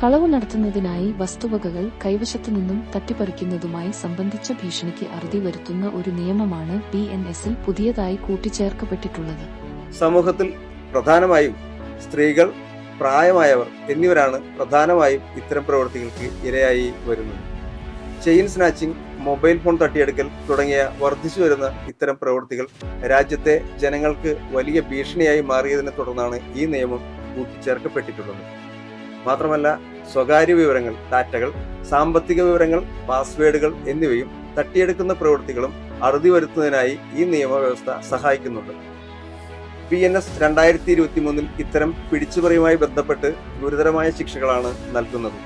കളവ് നടത്തുന്നതിനായി വസ്തുവകകൾ കൈവശത്തു നിന്നും തട്ടിപ്പറിക്കുന്നതുമായി സംബന്ധിച്ച ഭീഷണിക്ക് അറുതി വരുത്തുന്ന ഒരു നിയമമാണ് ബി എൻ എസിൽ പുതിയതായി കൂട്ടിച്ചേർക്കപ്പെട്ടിട്ടുള്ളത്. സമൂഹത്തിൽ പ്രധാനമായും സ്ത്രീകൾ പ്രായമായവർ എന്നിവരാണ് പ്രധാനമായും ഇത്തരം പ്രവൃത്തികൾക്ക് ഇരയായി വരുന്നത്. ചെയിൻ സ്നാച്ചിങ് മൊബൈൽ ഫോൺ തട്ടിയെടുക്കൽ തുടങ്ങിയ വർദ്ധിച്ചു വരുന്ന ഇത്തരം പ്രവൃത്തികൾ രാജ്യത്തെ ജനങ്ങൾക്ക് വലിയ ഭീഷണിയായി മാറിയതിനെ തുടർന്നാണ് ഈ നിയമം കൂട്ടിച്ചേർക്കപ്പെട്ടിട്ടുള്ളത്. മാത്രമല്ല സ്വകാര്യ വിവരങ്ങൾ ഡാറ്റകൾ സാമ്പത്തിക വിവരങ്ങൾ പാസ്വേഡുകൾ എന്നിവയും തട്ടിയെടുക്കുന്ന പ്രവൃത്തികളും അറുതി വരുത്തുന്നതിനായി ഈ നിയമവ്യവസ്ഥ സഹായിക്കുന്നുണ്ട്. പി എൻ എസ് രണ്ടായിരത്തി ഇരുപത്തി മൂന്നിൽ ഇത്തരം പിടിച്ചുപറിയുമായി ബന്ധപ്പെട്ട് ഗുരുതരമായ ശിക്ഷകളാണ് നൽകുന്നത്.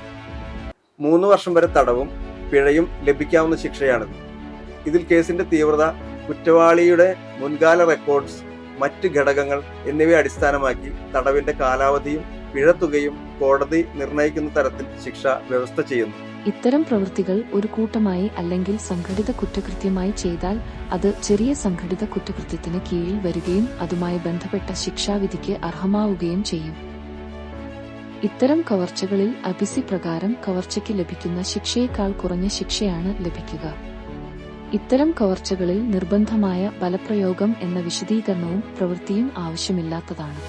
മൂന്ന് വർഷം വരെ തടവും പിഴയും ലഭിക്കാവുന്ന ശിക്ഷയാണിത്. ഇതിൽ കേസിന്റെ തീവ്രത കുറ്റവാളിയുടെ മുൻകാല റെക്കോർഡ്സ് മറ്റ് ഘടകങ്ങൾ എന്നിവയെ അടിസ്ഥാനമാക്കി തടവിന്റെ കാലാവധിയും പിഴത്തുകയും കോടതി നിർണയിക്കുന്ന തരത്തിൽ ശിക്ഷ വ്യവസ്ഥ ചെയ്യുന്നു. ഇത്തരം പ്രവൃത്തികൾ ഒരു കൂട്ടമായി അല്ലെങ്കിൽ സംഘടിത കുറ്റകൃത്യമായി ചെയ്താൽ അത് ചെറിയ സംഘടിത കുറ്റകൃത്യത്തിന് കീഴിൽ വരികയും അതുമായി ബന്ധപ്പെട്ട ശിക്ഷാവിധിക്ക് അർഹമാവുകയും ചെയ്യും. ഇത്തരം കവർച്ചകളിൽ അബിസി പ്രകാരം കവർച്ചയ്ക്ക് ലഭിക്കുന്ന ശിക്ഷയേക്കാൾ കുറഞ്ഞ ശിക്ഷയാണ് ലഭിക്കുക. ഇത്തരം കവർച്ചകളിൽ നിർബന്ധമായ ബലപ്രയോഗം എന്ന വിശദീകരണവും പ്രവൃത്തിയും ആവശ്യമില്ലാത്തതാണ്.